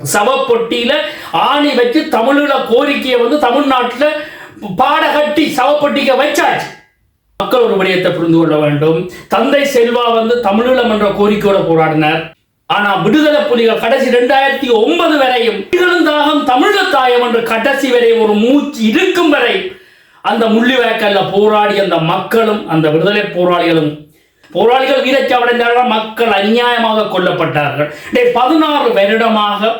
சவப்பொட்டியில ஆணி வச்சு தமிழீழ கோரிக்கையை வந்து தமிழ்நாட்டில் பாடகட்டி சவப்பொட்டிக்க வச்சாச்சு. மக்கள் ஒரு விடயத்தை புரிந்து கொள்ள வேண்டும். தந்தை செல்வா வந்து தமிழீழம் என்ற கோரிக்கையோட போராடினார். ஆனா விடுதலை புலிகள் கடைசி ரெண்டாயிரத்தி ஒன்பது வரையும் தாகம் தமிழ தாயம் என்ற கடைசி வரையும் ஒரு மூச்சு இருக்கும் வரை அந்த முள்ளிவாய்க்கல்ல போராடி அந்த மக்களும் அந்த விடுதலை போராளிகளும் போராளிகள் வீரச்சாவடைந்தார்கள் மக்கள் அநியாயமாக கொல்லப்பட்டார்கள். பதினாறு வருடமாக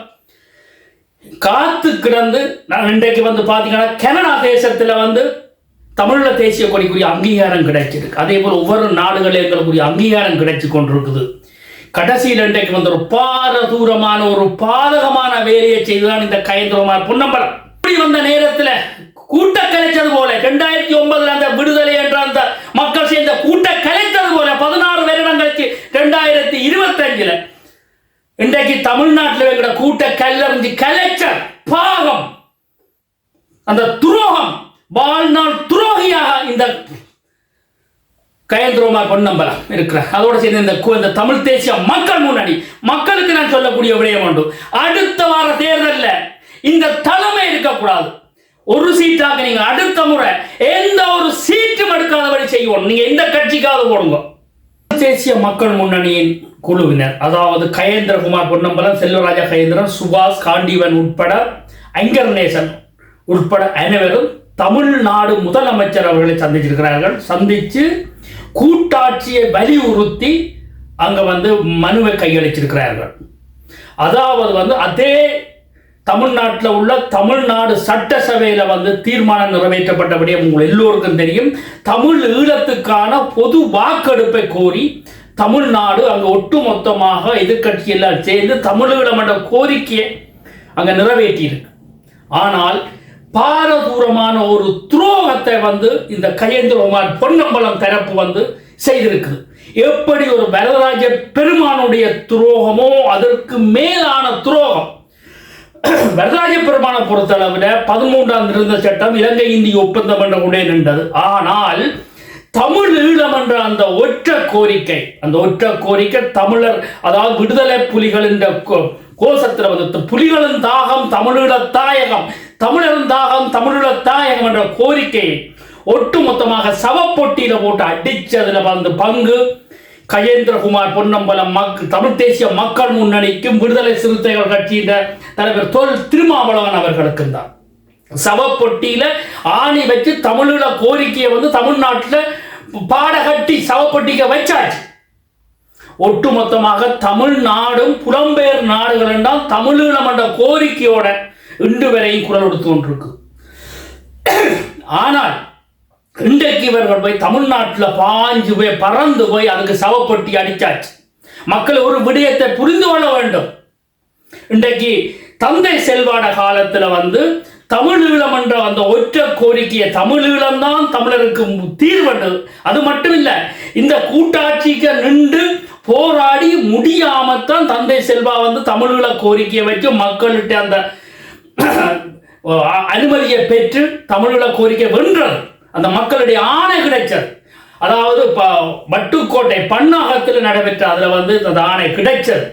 காத்து கிடந்து நான் இன்றைக்கு வந்து பார்த்தீங்கன்னா கனடா தேசத்தில் வந்து தமிழீழ தேசிய கொடிக்குரிய அங்கீகாரம் கிடைச்சிருக்கு. அதே போல் ஒவ்வொரு நாடுகளில் எங்களுக்குரிய அங்கீகாரம் கிடைச்சி கொண்டிருக்குது. கடைசியில் இன்றைக்கு வந்து ஒரு பாரதூரமான ஒரு பாதகமான வேலையை செய்துதான் இந்த கயந்திரமான பொன்னம்பலம். இப்படி வந்த நேரத்தில் கூட்ட கலைச்சது போல ரெண்டாயிரத்தி ஒன்பதுல அந்த விடுதலை என்ற அந்த மக்கள் சேர்ந்த கூட்ட கலைத்தது போல பதினாறு வருடங்களுக்கு ரெண்டாயிரத்தி இருபத்தஞ்சுல இன்றைக்கு தமிழ்நாட்டில் இருக்கிற கூட்ட கல்லறிஞ்சு கலைச்சர் பாகம் அந்த துரோகம் வாழ்நாள் துரோகியாக இந்த கயந்திரோமா பொன்னம்பலம் இருக்கிறார். அதோட சேர்ந்து இந்த இந்த தமிழ் தேசிய மக்கள் முன்னாடி மக்களுக்கு நான் சொல்லக்கூடிய விடயம் உண்டு. அடுத்த வார தேர்தலில் இந்த தலைமை இருக்கக்கூடாது. ஒரு சீட்டாக நீங்க அடுத்த முறை எந்த ஒரு சீட்டும் எடுக்காதபடி செய்வோம். நீங்க எந்த கட்சிக்காவது போடுங்க. தேசிய மக்கள் முன்னணியின் குழுவினர் அதாவது கயேந்திரகுமார் பொன்னம்பலம் செல்வராஜா கயேந்திரன் சுபாஷ் காண்டிவன் உட்பட ஐங்கர்நேசன் உட்பட அனைவரும் தமிழ்நாடு முதலமைச்சர் அவர்களை சந்திச்சிருக்கிறார்கள். சந்திச்சு கூட்டாட்சியை வலியுறுத்தி அங்க வந்து மனுவை கையளிச்சிருக்கிறார்கள். அதாவது வந்து அதே தமிழ்நாட்டில் உள்ள தமிழ்நாடு சட்டசபையில் வந்து தீர்மானம் நிறைவேற்றப்பட்டபடி உங்கள் எல்லோருக்கும் தெரியும். தமிழ் ஈழத்துக்கான பொது வாக்கெடுப்பை கோரி தமிழ்நாடு அங்கே ஒட்டுமொத்தமாக எதிர்கட்சி எல்லாம் சேர்ந்து தமிழீழம் என்ற கோரிக்கையை அங்கே நிறைவேற்றியிருக்கு. ஆனால் பாரதூரமான ஒரு துரோகத்தை வந்து இந்த கயேந்திரகுமார் பொன்னம்பலம் தரப்பு வந்து செய்திருக்குது. எப்படி ஒரு வரதராஜ பெருமானுடைய துரோகமோ அதற்கு மேலான துரோகம் வரதராஜ பெருமானை பொறுத்தளவில் பதிமூன்றாம் திருந்த சட்டம் இலங்கை இந்திய ஒப்பந்தம் என்ற உடனே நின்றது. ஆனால் தமிழ் ஈழம் என்ற அந்த ஒற்ற கோரிக்கை அந்த ஒற்ற கோரிக்கை தமிழர் அதாவது விடுதலை புலிகள் என்ற கோ- கோஷத்தில் வந்து புலிகளின் தாகம் தமிழீழ தாயகம் தமிழரின் தாகம் தமிழீழ தாயகம் என்ற கோரிக்கையை ஒட்டுமொத்தமாக சவப்பொட்டியில போட்டு அடிச்சதுல வந்து பங்கு கஜேந்திரகுமார் பொன்னம்பலம் மக் தமிழ் தேசிய மக்கள் முன்னணிக்கும் விடுதலை சிறுத்தைகள் கட்சியின் தலைவர் தொல் திருமாவளவன் அவர்களுக்கும் தான் சவப்பொட்டியில ஆணி வச்சு தமிழீழ கோரிக்கையை வந்து தமிழ்நாட்டில் பாடகட்டி சவப்பொட்டிக்க வச்சாச்சு. ஒட்டுமொத்தமாக தமிழ்நாடும் புலம்பெயர் நாடுகள் என்றால் தமிழீழம் என்ற கோரிக்கையோட இன்று வரையும் குரல் கொடுத்து கொண்டிருக்கு. ஆனால் இன்றைக்கு இவர்கள் போய் தமிழ்நாட்டில் பாஞ்சு போய் பறந்து போய் அதுக்கு சவப்பொட்டி அடித்தாச்சு மக்கள் ஒரு விடயத்தை புரிந்து கொள்ள வேண்டும். இன்றைக்கு தந்தை செல்வாட காலத்தில் வந்து தமிழீழம் என்ற அந்த ஒற்ற கோரிக்கையை தமிழீழம் தான் தமிழருக்கு தீர்வு அது மட்டும் இல்லை இந்த கூட்டாட்சிக்கு நின்று போராடி முடியாமத்தான் தந்தை செல்வா வந்து தமிழீழ கோரிக்கையை வச்சு மக்கள்கிட்ட அந்த அனுமதியை பெற்று தமிழீழ கோரிக்கை வென்றது. அந்த மக்களுடைய ஆணை கிடைச்சது அதாவது ப- வட்டுக்கோட்டை பன்னாகத்தில் நடைபெற்ற அதில் வந்து அந்த ஆணை கிடைச்சது.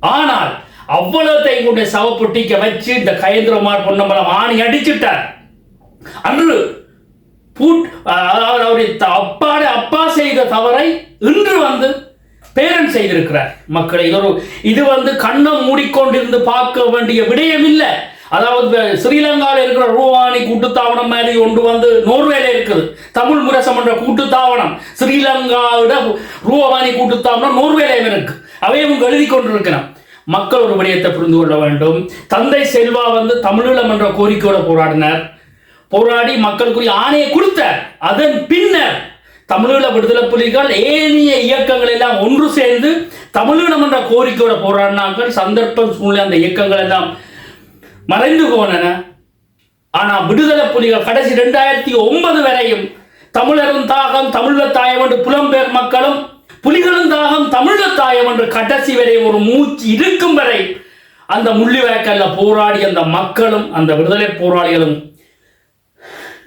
ஆனால் அவ்வளோத்தையும் கொண்டு சவப்பொட்டிக்க வச்சு இந்த கயேந்திரமார் பொன்னம்பலம் ஆணி அடிச்சுட்டார். அன்று பூட் அதாவது அவருடைய த- அப்பாட அப்பா செய்த தவறை இன்று வந்து பேரன் செய்திருக்கிறார். மக்களை இது ஒரு இது வந்து கண்ணம் மூடிக்கொண்டிருந்து பார்க்க வேண்டிய விடயம் இல்லை அதாவது ஸ்ரீலங்காவில் இருக்கிற ரூவானி கூட்டுத்தாவணம் மாதிரி ஒன்று வந்து நோர்வேல இருக்குது. தமிழ் முரசம் என்ற ஸ்ரீலங்காவிட ரூவானி கூட்டுத்தாவணம் நோர்வேலையும் இருக்கு. அவையும் எழுதி கொண்டிருக்கிறோம் மக்கள் ஒரு விடயத்தை புரிந்து கொள்ள வேண்டும். தந்தை செல்வா வந்து தமிழீழம் என்ற கோரிக்கையோட போராடினார். போராடி மக்களுக்குரிய ஆணையை கொடுத்தார். அதன் பின்னர் தமிழீழ விடுதலை புலிகள் ஏனைய இயக்கங்கள் எல்லாம் ஒன்று சேர்ந்து தமிழீழம் என்ற கோரிக்கையோட போராடினார்கள். சந்தர்ப்பம் சூழ்நிலை அந்த இயக்கங்கள் எல்லாம் மறைந்து போனன. ஆனால் விடுதலை புலிகள் கடைசி ரெண்டாயிரத்தி ஒன்பது வரையும் தமிழரும் தாகம் தமிழ தாயம் என்று புலம்பெயர் மக்களும் புலிகளும் தாகம் தமிழ தாயம் என்று கடைசி வரை ஒரு மூச்சு இருக்கும் வரை அந்த முள்ளிவாய்க்கல்ல போராடி அந்த மக்களும் அந்த விடுதலை போராளிகளும்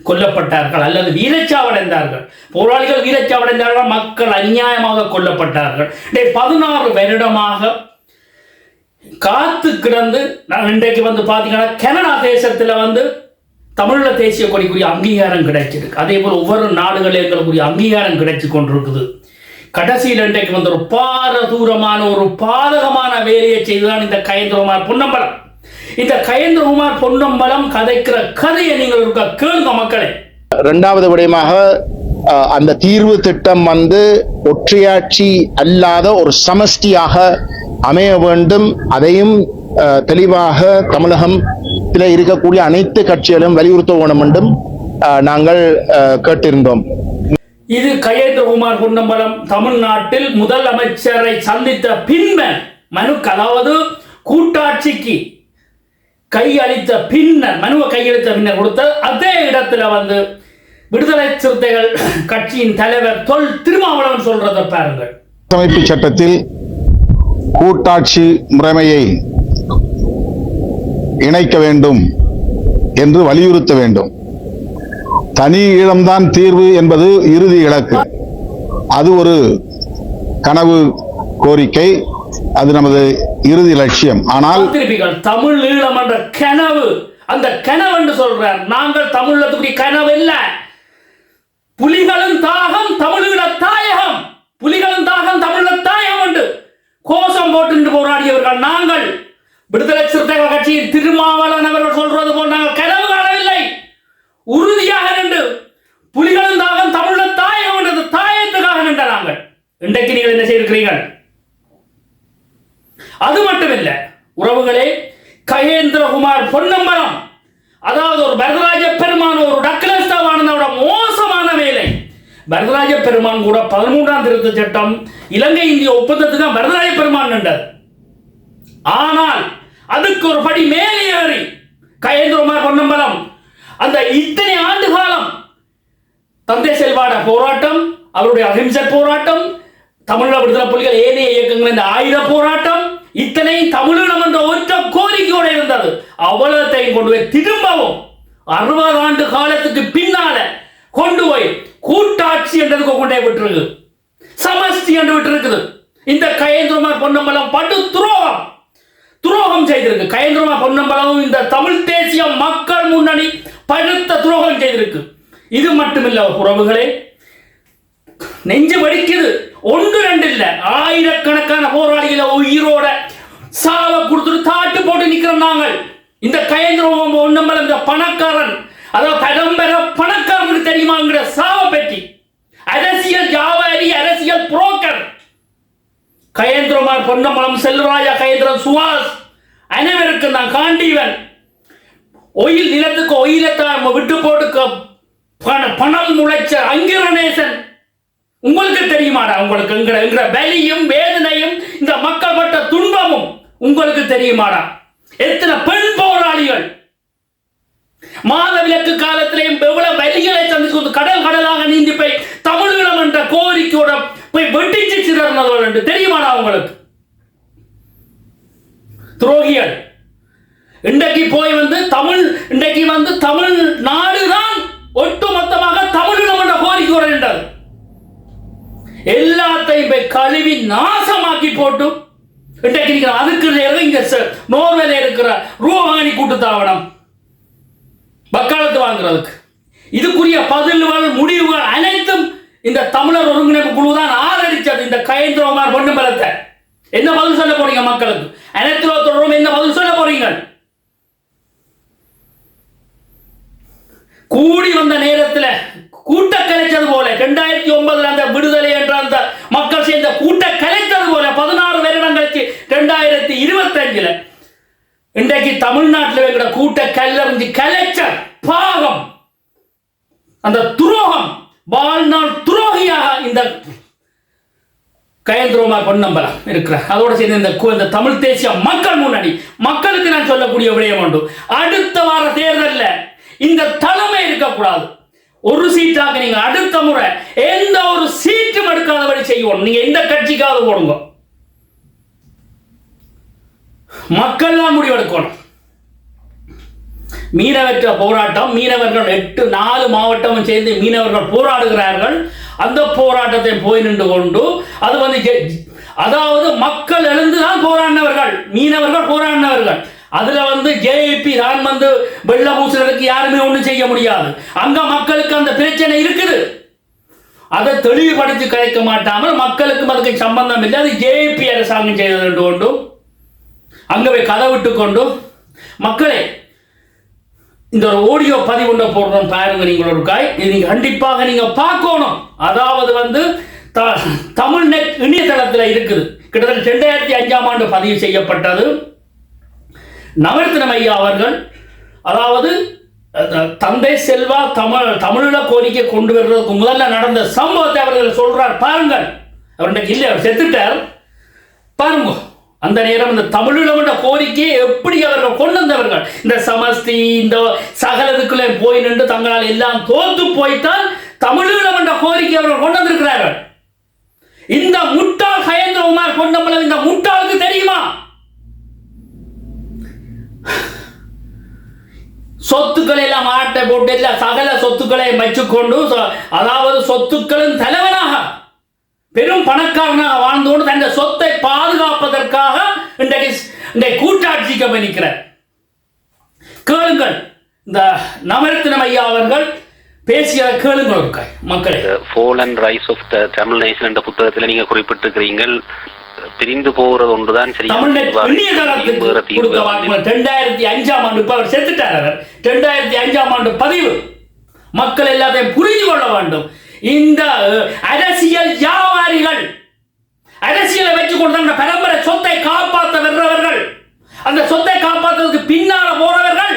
கொல்லப்பட்டார்கள். அல்லது வீரச்சாவடைந்தார்கள். போராளிகள் வீரச்சாவடைந்தார்கள்? மக்கள் அநியாயமாக கொல்லப்பட்டார்கள். பதினாறு வருடமாக காத்து கிடந்து நான் இன்றைக்கு வந்து பார்த்தீங்கன்னா கனடா தேசத்தில் வந்து தமிழ்ல தேசிய கொடிக்குரிய அங்கீகாரம் கிடைச்சிருக்கு. அதே போல் ஒவ்வொரு நாடுகளில் எங்களுக்குரிய அங்கீகாரம் கிடைச்சு கொண்டிருக்குது. கடைசியில் இன்றைக்கு வந்து ஒரு பாரதூரமான ஒரு பாதகமான வேலையை செய்துதான் இந்த கயந்திரகுமார் பொன்னம்பலம். இந்த கயந்திரகுமார் பொன்னம்பலம் கதைக்கிற கதையை நீங்கள் இருக்க கேளுங்க மக்களே. இரண்டாவது விடயமாக அந்த தீர்வு திட்டம் வந்து ஒற்றையாட்சி அல்லாத ஒரு சமஷ்டியாக அமைய வேண்டும். அதையும் அஹ், தெளிவாக தமிழகத்தில் இருக்கக்கூடிய அனைத்து கட்சிகளும் வலியுறுத்த வேண்டும் என்றும் அஹ், நாங்கள் அஹ், கேட்டிருந்தோம். இது கயேந்திரகுமார் பொன்னம்பலம் தமிழ்நாட்டில் முதல் அமைச்சரை சந்தித்த பின்னர் மனுக்கு அதாவது கூட்டாட்சிக்கு கையளித்த பின்னர் மனுவை கையளித்த பின்னர் கொடுத்த அதே இடத்துல வந்து விடுதலை சிறுத்தைகள் கட்சியின் தலைவர் தொல் திருமாவளவன் சொல்றதை பாருங்கள். அரசமைப்பு சட்டத்தில் கூட்டாட்சி முறைமையை இணைக்க வேண்டும் என்று வலியுறுத்த வேண்டும். தனி ஈழம்தான் தீர்வு என்பது இறுதி இலக்கு. அது ஒரு கனவு கோரிக்கை. அது நமது இறுதி லட்சியம். ஆனால் தமிழ் ஈழம் என்ற கனவு அந்த கனவு என்று சொல்றார். நாங்கள் தமிழத்துக்குரிய கனவு இல்ல புலிகளும் தாகம் தமிழீழ தாயகம் புலிகளும் தாகம் தமிழ தாயகம் என்று கோஷம் போட்டு போராடியவர்கள் நாங்கள் விடுதலை சிறுத்தைகள் கட்சியின் திருமாவளவன் அவர்கள் சொல்றது போல் நாங்கள் கனவு காணவில்லை. உறுதியாக நின்று புலிகளும் தாகம் தமிழ தாயகம் என்றது தாயத்துக்காக நின்ற நாங்கள். இன்றைக்கு நீங்கள் என்ன செய்திருக்கிறீர்கள்? அது மட்டுமில்லை உறவுகளே கயேந்திரகுமார் பொன்னம்பலம் அதாவது ஒரு பரதராஜ பெருமான் ஒரு டக்லஸ்தாவானதோட மோசமான வேலை. பரதராஜ பெருமான் கூட பதிமூன்றாம் திருத்த சட்டம் இலங்கை இந்திய ஒப்பந்தத்துக்கு தான் பரதராஜ பெருமான் நின்றது ஆனால் அதுக்கு ஒரு படி மேலே ஏறி கயேந்திரமார் பொன்னம்பலம் அந்த இத்தனை ஆண்டு காலம் தந்தை செல்வாட போராட்டம் அவருடைய அகிம்சை போராட்டம் தமிழக விடுதலை புலிகள் ஏனைய இயக்கங்கள் இந்த ஆயுத போராட்டம் இத்தனை தமிழீழம் என்ற ஒற்ற கோரிக்கையோடு இருந்தது. அவ்வளத்தையும் கொண்டு போய் திரும்பவும் அறுபது ஆண்டு காலத்துக்கு பின்னால கொண்டு போய் கூட்டாட்சி என்றதுக்கு கொண்டே விட்டுருக்கு. சமஷ்டி என்று விட்டுருக்குது. இந்த கயேந்திரமார் பொன்னம்பலம் படு துரோகம் துரோகம் செய்திருக்கு. கயேந்திரமா பொன்னம்பலமும் இந்த தமிழ் தேசிய மக்கள் முன்னணி படுத்த துரோகம் செய்திருக்கு. இது மட்டுமில்ல உறவுகளே நெஞ்சு வடிக்குது ஒன்று ரெண்டு இல்ல. ஆயிரக்கணக்கான போராளிகளை உயிரோட சாவ கொடுத்துட்டு தாட்டு போட்டு நிக்கிறோம் நாங்கள். இந்த கயந்திரம் ஒன்னம்பல இந்த பணக்காரன் அதாவது பரம்பர பணக்காரனுக்கு தெரியுமாங்கிற சாவ பெட்டி. அரசியல் வியாபாரி அரசியல் புரோக்கர். கயேந்திரமார் பொன்னம்பலம் செல்வராஜா கயேந்திரம் சுவாஸ். அனைவருக்கும் நான் காண்டீவன். ஒயில் நிலத்துக்கு ஒயிலத்தான் விட்டு போட்டு பண- பணம் முளைச்ச அங்கிரணேசன். உங்களுக்கு தெரியுமாடா உங்களுக்கு எங்கிற எங்கிற வலியும் வேதனையும் இந்த மக்கள் பட்ட துன்பமும் உங்களுக்கு தெரியுமாடா? எத்தனை பெண் போராளிகள். மாதவிலக்கு காலத்திலேயும் எவ்வளவு வலிகளை சந்திச்சு கடல் கடலாக நீந்தி போய் தமிழீழம் என்ற கோரிக்கையோட போய் வெட்டிச்சு சிதறினவர்கள் என்று தெரியுமாடா உங்களுக்கு? துரோகிகள். இன்றைக்கு போய் வந்து தமிழ் இன்றைக்கு வந்து தமிழ் நாடுதான் ஒட்டுமொத்தமாக தமிழீழம் என்ற கோரிக்கை என்றார் எல்லாத்தையும் போய் கழுவி நாசமாக்கி போட்டு இன்றைக்கு நீங்க அதுக்கு நேரம் இங்க ச- நோர்வேல இருக்கிற ரூபானி தாவணம் வக்காலத்து வாங்குறதுக்கு. இதுக்குரிய பதில்கள் முடிவுகள் அனைத்தும் இந்த தமிழர் ஒருங்கிணைப்பு குழு தான் ஆதரிச்சது இந்த கயந்திரமார் பொண்ணு பலத்தை. என்ன பதில் சொல்ல போறீங்க மக்களுக்கு? அனைத்து தொடரும் என்ன பதில் சொல்ல போறீங்க? கூடி வந்த நேரத்தில் கூட்ட கலைச்சது போல ரெண்டாயிரத்தி ஒன்பதுல அந்த விடுதலை என்ற அந்த மக்கள் சேர்ந்த கூட்ட கலைத்தது போல பதினாறு வருடம் கழிச்சு ரெண்டாயிரத்தி இருபத்தி அஞ்சுல இன்றைக்கு தமிழ்நாட்டில் இருக்கிற கூட்ட கல்லறிஞ்சு கலைச்ச பாகம் அந்த துரோகம் வாழ்நாள் துரோகியாக இந்த கயந்திரமா பொன்னம்பலம் இருக்கிறார். அதோட சேர்ந்து இந்த இந்த தமிழ் தேசிய மக்கள் முன்னணி. மக்களுக்கு நான் சொல்லக்கூடிய விடயம் உண்டு. அடுத்த வார தேர்தல்ல இந்த தலைமை இருக்கக்கூடாது. ஒரு சீட்டாக நீங்க அடுத்த முறை எந்த ஒரு சீட்டும் எடுக்காதபடி செய்வோம். நீங்க எந்த கட்சிக்காவது போடுங்க. மக்கள் தான் முடிவெடுக்கணும். மீனவற்ற போராட்டம். மீனவர்கள் எட்டு நாலு மாவட்டமும் சேர்ந்து மீனவர்கள் போராடுகிறார்கள். அந்த போராட்டத்தை போய் நின்று கொண்டு அது வந்து அதாவது மக்கள் எழுந்துதான் போராடினவர்கள். மீனவர்கள் போராடினவர்கள். அதுல வந்து ஜேபி தான் வந்து வெள்ள பூசலுக்கு யாருமே ஒண்ணும் செய்ய முடியாது. அங்க மக்களுக்கு அந்த பிரச்சனை இருக்குது. அதை தெளிவுபடுத்தி கிடைக்க மாட்டாமல் மக்களுக்கும் அதுக்கு சம்பந்தம் இல்லை. அது ஜேபி அரசாங்கம் செய்தது என்று கொண்டும் அங்க போய் கதை விட்டு கொண்டும் மக்களே இந்த ஒரு ஆடியோ பதிவு ஒன்றை போடுறோம். பாருங்க நீங்கள் ஒரு காய். நீங்க கண்டிப்பாக நீங்க பார்க்கணும். அதாவது வந்து த- தமிழ் நெட் இணையதளத்தில் இருக்குது. கிட்டத்தட்ட ரெண்டாயிரத்தி அஞ்சாம் ஆண்டு பதிவு செய்யப்பட்டது. நவரத்னம் ஐயா அவர்கள் அதாவது தந்தை செல்வா தமிழ் தமிழில் கோரிக்கை கொண்டு வர்றதுக்கு முதல்ல நடந்த சம்பவத்தை அவர்கள் சொல்றார். பாருங்கள். அவர் இன்னைக்கு இல்லை அவர் செத்துட்டார். பாருங்க. அந்த நேரம் இந்த தமிழீழம் என்ற கோரிக்கையை எப்படி அவர்கள் கொண்டு வந்தவர்கள்? இந்த சமஸ்தி இந்த சகலதுக்குள்ளே போய் நின்று தங்களால் எல்லாம் தோத்து போய்த்தால் தமிழீழம் என்ற கோரிக்கை அவர்கள் கொண்டு வந்திருக்கிறார்கள். இந்த முட்டாள் ஹயேந்திரகுமார் கொண்டமல இந்த முட்டாளுக்கு தெரியுமா? சொத்துக்களை எல்லாம் ஆட்டை போட்டு எல்லாம் சகல சொத்துக்களை வச்சுக்கொண்டு அதாவது சொத்துக்களின் தலைவனாக பெரும் பணக்காரனாக வாழ்ந்து கொண்டு தன் சொத்தை பாதுகாப்பதற்காக இன்றைக்கு இன்றைக்கு கூட்டாட்சிக்கு பண்ணிக்கிறார் கேளுங்கள். இந்த நவரத்தினம் ஐயா அவர்கள் பேசிய கேளுங்கள் மக்களே. Fall and rise of the Tamil nation என்ற புத்தகத்துல நீங்க குறிப்பிட்டிருக்கிறீர்கள் பிரிந்து போகிறது ஒன்றுதான் வாய்ப்பு ரெண்டாயிரத்தி அஞ்சாம் ஆண்டு அவர் செத்துட்டார் அவர். ரெண்டாயிரத்தி அஞ்சாம் ஆண்டு பதிவு. மக்கள் எல்லாத்தையும் புரிந்து கொள்ள வேண்டும். இந்த அரசியல் வியாபாரிகள் அரசியலை வச்சு கொண்டு அந்த பரம்பரை சொத்தை காப்பாற்ற வர்றவர்கள் அந்த சொத்தை காப்பாற்றுவதற்கு பின்னால போறவர்கள்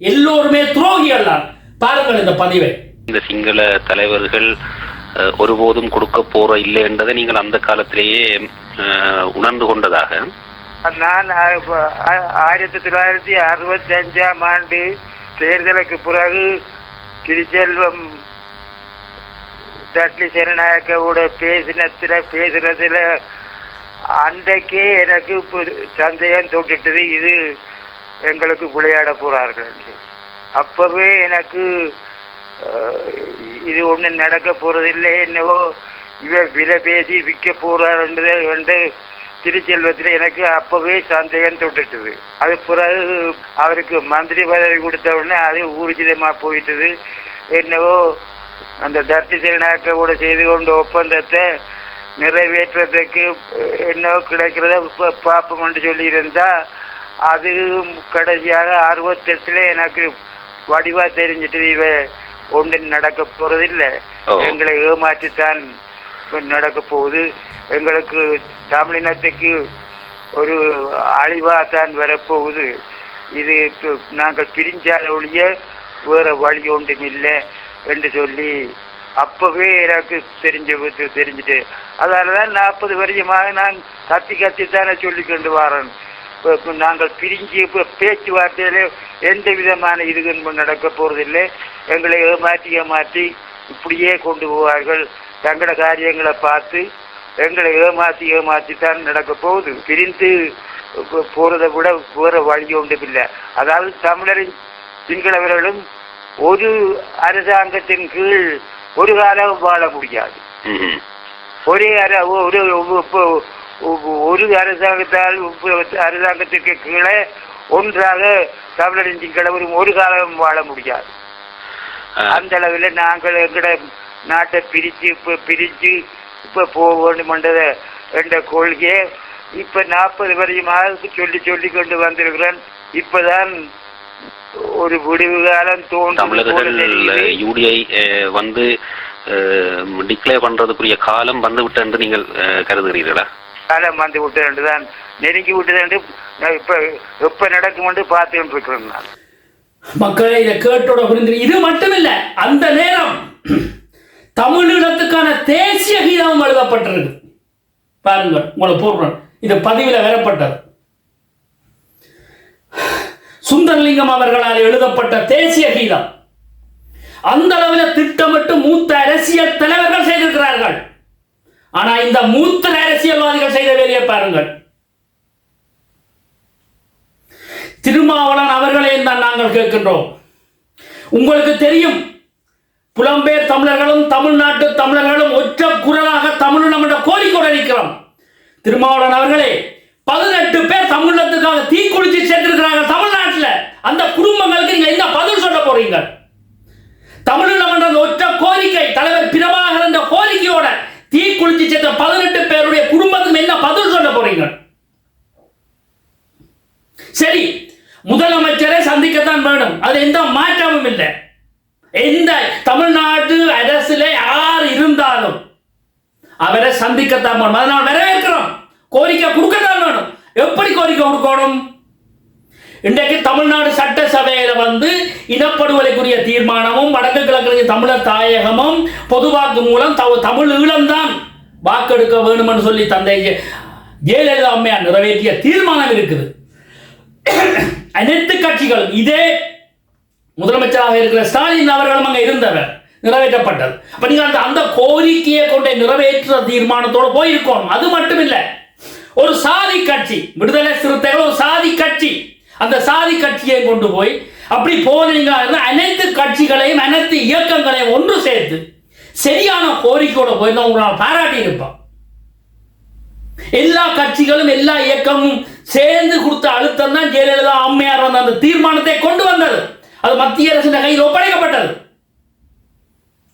எல்லோருமே துரோகிகள் தான் பாருங்கள் இந்த பதிவை. இந்த சிங்கள தலைவர்கள் ஒருபோதும் கொடுக்க போற இல்லை என்றதை நீங்கள் அந்த காலத்திலேயே உணர்ந்து கொண்டதாக. நான் ஆயிரத்தி தொள்ளாயிரத்தி அறுபத்தி அஞ்சாம் ஆண்டு தேர்தலுக்கு பிறகு திருச்செல்வம் தட்லி சேனநாயக்கோட பேசினத்துல பேசுறதுல அன்றைக்கே எனக்கு சந்தேகம் தொட்டுட்டது இது எங்களுக்கு விளையாட போறார்கள் என்று. அப்பவே எனக்கு இது ஒன்றும் நடக்க போறதில்லை என்னவோ இவர் விலை பேசி விற்க போறார் என்று என்று திருச்செல்வத்தில் எனக்கு அப்பவே சந்தேகம் தொட்டுட்டது அது பிறகு அவருக்கு மந்திரி பதவி கொடுத்த உடனே அது ஊர்ஜிதமா போயிட்டது. என்னவோ அந்த தர்த்தி திருநாக்கோட செய்து கொண்ட ஒப்பந்தத்தை நிறைவேற்றுறதுக்கு என்னவோ கிடைக்கிறத பார்ப்போம் என்று சொல்லியிருந்தா அது கடைசியாக அறுபத்தெட்டுல எனக்கு வடிவா தெரிஞ்சிட்டு இவ ஒன்றும் நடக்க போறதில்லை. எங்களை ஏமாற்றித்தான் நடக்க போகுது. எங்களுக்கு தமிழினத்துக்கு ஒரு அழிவா தான் வரப்போகுது. இது நாங்கள் பிரிஞ்சால ஒழிய வேற வழி ஒன்றும் இல்லை. என்று சொல்லி அப்பவே எனக்கு தெரிஞ்ச விட்டு தெரிஞ்சுட்டு அதனாலதான் நாற்பது வருஷமாக நான் கத்தி கத்தி தானே சொல்லி கொண்டு வரேன். நாங்கள் பிரிஞ்சு இப்ப பேச்சுவார்த்தையில எந்த விதமான இதுவும் நடக்க போறதில்லை. எங்களை ஏமாற்றி ஏமாற்றி இப்படியே கொண்டு போவார்கள். தங்கள காரியங்களை பார்த்து எங்களை ஏமாற்றி ஏமாற்றி தான் நடக்க போகுது. பிரிந்து போறதை விட வேற வழி ஒன்றும் இல்லை அதாவது தமிழரின் சிங்களவர்களும் ஒரு அரசாங்கத்தின் கீழ் ஒரு காலம் வாழ முடியாது. ஒரே அர- ஒரு ஒரு அரசாங்கத்தால் அரசாங்கத்திற்கு கீழே ஒன்றாக தமிழரின் சிங்களவரும் ஒரு காலம் வாழ முடியாது. அந்த அளவில் நாங்கள் எங்கட நாட்டை பிரிச்சு இப்ப பிரிச்சு இப்ப போக வேண்டுமென்றத என்ற கொள்கையை இப்ப நாற்பது வருஷமாக சொல்லி சொல்லி கொண்டு வந்திருக்கிறேன். இப்பதான் ஒரு விடிவு காலம் தோன்றும் தமிழர்கள். யூடிஐ வந்து டிக்ளேர் பண்றதுக்குரிய காலம் வந்து விட்டு என்று நீங்கள் கருதுகிறீர்களா காலம் வந்து விட்டது என்று தான் நெருங்கி விட்டது என்று நான் இப்ப எப்ப நடக்கும் என்று பார்த்துட்டு இருக்கிறேன் நான் மக்களை இதை கேட்டோட புரிந்து இது மட்டுமில்ல அந்த நேரம் தமிழீழத்துக்கான தேசிய கீதம் எழுதப்பட்டிருக்கு பாருங்கள் உங்களை போடுறேன் இது பதிவில் வரப்பட்டது சுந்தரலிங்கம் அவர்களால் எழுதப்பட்ட தேசிய கீதம். அந்த அளவில் திட்டமிட்டு மூத்த அரசியல் தலைவர்கள் செய்திருக்கிறார்கள். ஆனா இந்த மூத்த அரசியல்வாதிகள் செய்த வேலையை பாருங்கள். திருமாவளன் அவர்களே தான் நாங்கள் கேட்கின்றோம். உங்களுக்கு தெரியும் புலம்பெயர் தமிழர்களும் தமிழ்நாட்டு தமிழர்களும் ஒற்ற குரலாக தமிழினம் என்ற கோரிக்கை நிற்கிறோம் திருமாவளன் அவர்களே பதினெட்டு பேர் தமிழத்துக்காக தீக்குளிச்சு சென்றிருக்கிறாங்க தமிழ்நாட்டில். அந்த குடும்பங்களுக்கு நீங்க என்ன பதில் சொல்ல போறீங்க? தமிழில் ஒற்ற கோரிக்கை தலைவர் பிரபாகர் என்ற கோரிக்கையோட தீக்குளிச்சு சேர்த்த பதினெட்டு பேருடைய குடும்பத்துக்கு என்ன பதில் சொல்ல போறீங்க? சரி முதலமைச்சரை சந்திக்கத்தான் வேணும். அது எந்த மாற்றமும் இல்லை. எந்த தமிழ்நாடு அரசுல யார் இருந்தாலும் அவரை சந்திக்கத்தான் வேணும். அதனால் வரவேற்கிறோம். கோரிக்கை கொடுக்கத்தான் வேணும். எப்படி கோரிக்கை கொடுக்கணும்? இன்றைக்கு தமிழ்நாடு சட்டசபையில் வந்து இனப்படுகொலைக்குரிய தீர்மானமும் வடக்கு கிழக்கு தமிழர் தாயகமும் பொதுவாக்கு மூலம் தமிழ் ஈழம்தான். வாக்கெடுக்க வேணும்னு சொல்லி தந்தை ஜெயலலிதா அம்மையார் நிறைவேற்றிய தீர்மானம் இருக்குது. அனைத்து கட்சிகளும் இதே முதலமைச்சராக இருக்கிற ஸ்டாலின் அவர்களும் அங்கே இருந்தவர் நிறைவேற்றப்பட்டது. அப்ப நீங்க அந்த அந்த கோரிக்கையை கொண்டே நிறைவேற்ற தீர்மானத்தோடு போயிருக்கோம் அது மட்டும் இல்லை ஒரு சாதி கட்சி விடுதலை சிறுத்தைகள் ஒரு சாதி கட்சி. அந்த சாதி கட்சியை கொண்டு போய் அப்படி போனீங்க அனைத்து கட்சிகளையும் அனைத்து இயக்கங்களையும் ஒன்று சேர்த்து சரியான கோரிக்கையோட போயிருந்தா உங்களால் பாராட்டி இருப்பான் எல்லா கட்சிகளும் எல்லா இயக்கமும் சேர்ந்து கொடுத்த அழுத்தம் தான் ஜெயலலிதா அம்மையார் வந்த அந்த தீர்மானத்தை கொண்டு வந்தது. அது மத்திய அரசின் கையில் ஒப்படைக்கப்பட்டது.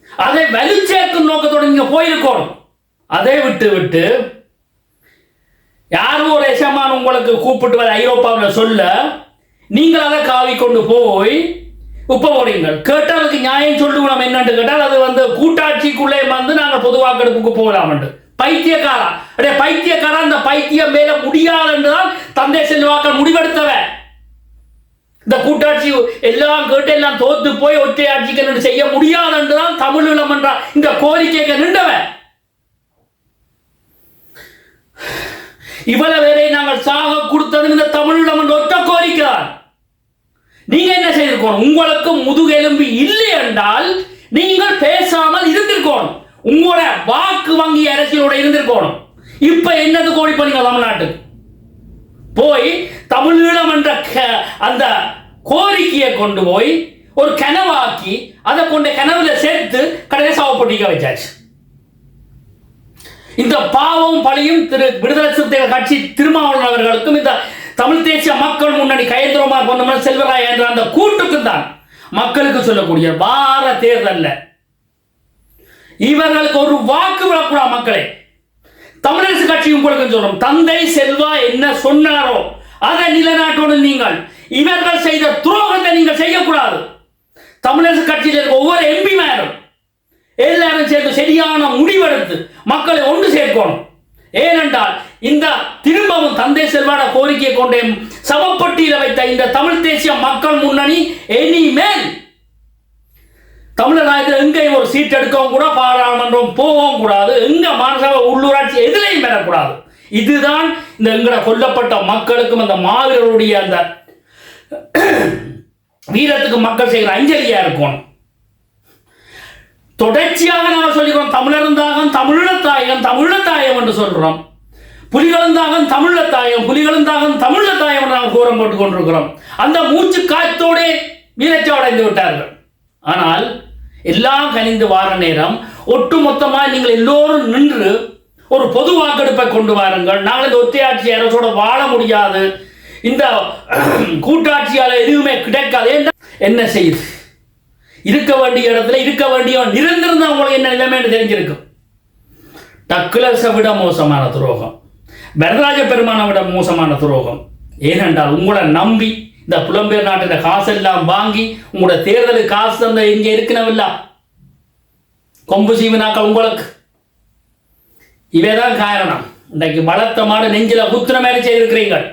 அதை வலுச்சேர்க்கும் நோக்கத்தோடு நீங்க போயிருக்கணும் அதை விட்டு விட்டு யாரும் ஒரு எசமான் உங்களுக்கு கூப்பிட்டு வர ஐரோப்பாவில் சொல்ல நீங்கள் அதை காவி கொண்டு போய் உப்ப போறீங்கள் கேட்டால் அதுக்கு நியாயம் சொல்லுவோம் என்னன்னு கேட்டால் அது வந்து கூட்டாட்சிக்குள்ளே வந்து நாங்கள் பொது வாக்கெடுப்புக்கு போகலாம் பைத்தியக்காரா. அடே பைத்தியக்காரா அந்த பைத்தியம் மேல முடியாதுன்றுதான் தந்தை செல்வாக்கள் முடிவெடுத்தவன். இந்த கூட்டாட்சி எல்லாம் கேட்டு எல்லாம் தோத்து போய் ஒற்றை ஆட்சிக்கு செய்ய முடியாது என்றுதான் தமிழம் என்றான். இந்த கோரிக்கைக்கு நின்றவன். இவ்வளவு பேரை நாங்கள் சாக கொடுத்தது இந்த தமிழீழம் என்ற ஒற்ற கோரிக்கை நீங்க என்ன செய்திருக்கணும்? உங்களுக்கு முதுகெலும்பு இல்லை என்றால் நீங்கள் பேசாமல் இருந்திருக்கணும். உங்களோட வாக்கு வங்கி அரசியலோட இருந்திருக்கணும். இப்ப என்னது கோடி பண்ணீங்க தமிழ்நாட்டுக்கு? போய் தமிழீழம் என்ற அந்த கோரிக்கையை கொண்டு போய் ஒரு கனவாக்கி அதை கொண்டு கனவுல சேர்த்து கடையை சாவப்பட்டிக்க வச்சாச்சு. இந்த பாவம் பழியும் திரு விடுதலை சிறுத்தைகள் கட்சி திருமாவளவன் அவர்களுக்கும் இந்த தமிழ் தேசிய மக்கள் முன்னணி கயந்திரமார் பொன்னமன் செல்வராய் என்ற அந்த கூட்டுக்கும் தான் மக்களுக்கு சொல்லக்கூடிய வார தேர்தல்ல. இவர்களுக்கு ஒரு வாக்கு விடக்கூடாது மக்களை. தமிழரசு கட்சி உங்களுக்கு சொல்லும் தந்தை செல்வா என்ன சொன்னாரோ அதை நிலநாட்டோடு நீங்கள். இவர்கள் செய்த துரோகத்தை நீங்கள் செய்யக்கூடாது. தமிழரசு கட்சியில் இருக்க ஒவ்வொரு எம்பி மேலும் எல்லாரும் சேர்ந்து சரியான முடிவெடுத்து மக்களை ஒன்று சேர்க்கணும். ஏனென்றால் இந்த திரும்பவும் தந்தை செல்வாட கோரிக்கையை கொண்டே சமப்பட்டியில் வைத்த இந்த தமிழ் தேசிய மக்கள் முன்னணி இனிமேல் தமிழநாயகத்தில் எங்கேயும் ஒரு சீட் எடுக்கவும் கூட பாராளுமன்றம் போகவும் கூடாது. எங்க மாநகர உள்ளூராட்சி எதிலையும் பெறக்கூடாது. இதுதான் இந்த எங்கட கொல்லப்பட்ட மக்களுக்கும் அந்த மாவீரருடைய அந்த வீரத்துக்கு மக்கள் செய்கிற அஞ்சலியா இருக்கும் தொடர்ச்சியாக நாங்கள் சொல்லிக்கிறோம். தமிழருந்தாகம் தமிழத்தாயகம் தமிழத்தாயம் என்று சொல்றோம். புலிகளுந்தாகம் தமிழத்தாயம் புலிகளுந்தாகம் தமிழத்தாயம் என்று நாங்கள் கூறம் போட்டுக் கொண்டிருக்கிறோம். அந்த மூச்சு காத்தோடே வீரச்சவடைந்து விட்டார்கள். ஆனால் எல்லாம் கனிந்து வார நேரம் ஒட்டுமொத்தமாக நீங்கள் எல்லோரும் நின்று ஒரு பொது வாக்கெடுப்பை கொண்டு வாருங்கள். நாங்கள் இந்த ஒத்தையாட்சி அரசோட வாழ முடியாது. இந்த கூட்டாட்சியால் எதுவுமே கிடைக்காது. என்ன செய்யுது இருக்க வேண்டிய இடத்துல இருக்க வேண்டிய இருந்திருந்தா உங்களுக்கு என்ன நிலைமைன்னு தெரிஞ்சிருக்கும். டக்குலஸை விட மோசமான துரோகம். வரராஜ பெருமானை விட மோசமான துரோகம். ஏனென்றால் உங்களை நம்பி இந்த புலம்பெயர் நாட்டில் காசெல்லாம் வாங்கி உங்களோட தேர்தலுக்கு காசு தந்த இங்கே இருக்கணுமில்ல. கொம்பு சீவினாக்கள் உங்களுக்கு. இவைதான் காரணம். இன்றைக்கு பலத்த மாடு நெஞ்சில குத்துன மாதிரி செய்திருக்கிறீர்கள்.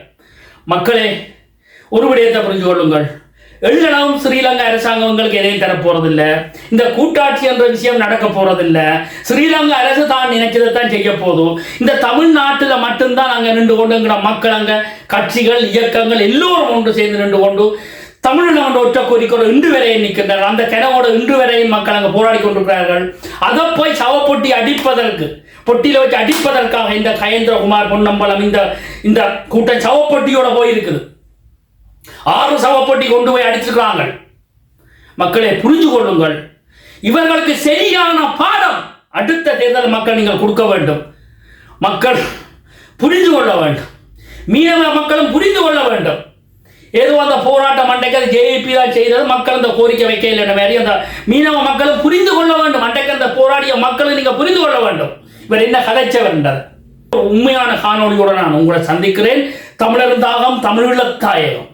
மக்களே ஒரு விடயத்தை புரிஞ்சு கொள்ளுங்கள். எள்ளளவும் ஸ்ரீலங்கா அரசாங்கம் உங்களுக்கு எதையும் தர இந்த கூட்டாட்சி என்ற விஷயம் நடக்க போறதில்ல. ஸ்ரீலங்கா அரசு தான் நினைச்சதை தான் செய்ய போதும். இந்த தமிழ்நாட்டுல மட்டும்தான் அங்கே நின்று கொண்டுங்கிற மக்கள் அங்க கட்சிகள் இயக்கங்கள் எல்லோரும் ஒன்று சேர்ந்து நின்று கொண்டு தமிழ்நாடு ஒற்ற குறிக்கோள் இன்று வரையும் நிற்கின்றனர். அந்த கிணவோட இன்று வரையும் மக்கள் அங்கே போராடி கொண்டிருக்கிறார்கள். அதை போய் சவப்பொட்டி அடிப்பதற்கு பொட்டியில வச்சு அடிப்பதற்காக இந்த கயேந்திரகுமார் பொன்னம்பலம் இந்த இந்த கூட்டம் சவப்பொட்டியோட போயிருக்குது. ஆறு சவப்பட்டி கொண்டு போய் அடிச்சிருக்கிறாங்க மக்களை புரிஞ்சு கொள்ளுங்கள். இவர்களுக்கு சரியான பாடம் அடுத்த தேர்தல் மக்கள் நீங்கள் கொடுக்க வேண்டும். மக்கள் புரிந்து கொள்ள வேண்டும். மீனவ மக்களும் புரிந்து கொள்ள வேண்டும். ஏதோ அந்த போராட்டம் அன்றைக்கு அது ஜேபி தான் செய்தது. மக்கள் அந்த கோரிக்கை வைக்க என்ற மாதிரி அந்த மீனவ மக்களும் புரிந்து கொள்ள வேண்டும். அன்றைக்கு அந்த போராடிய மக்களை நீங்க புரிந்து கொள்ள வேண்டும். இவர் என்ன கதைச்சவர்ன்றது உண்மையான காணொளியோட நான் உங்களை சந்திக்கிறேன். தமிழர் தாகம் தமிழீழ தாயகம்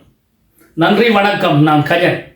நன்றி வணக்கம். நான் கஜன்.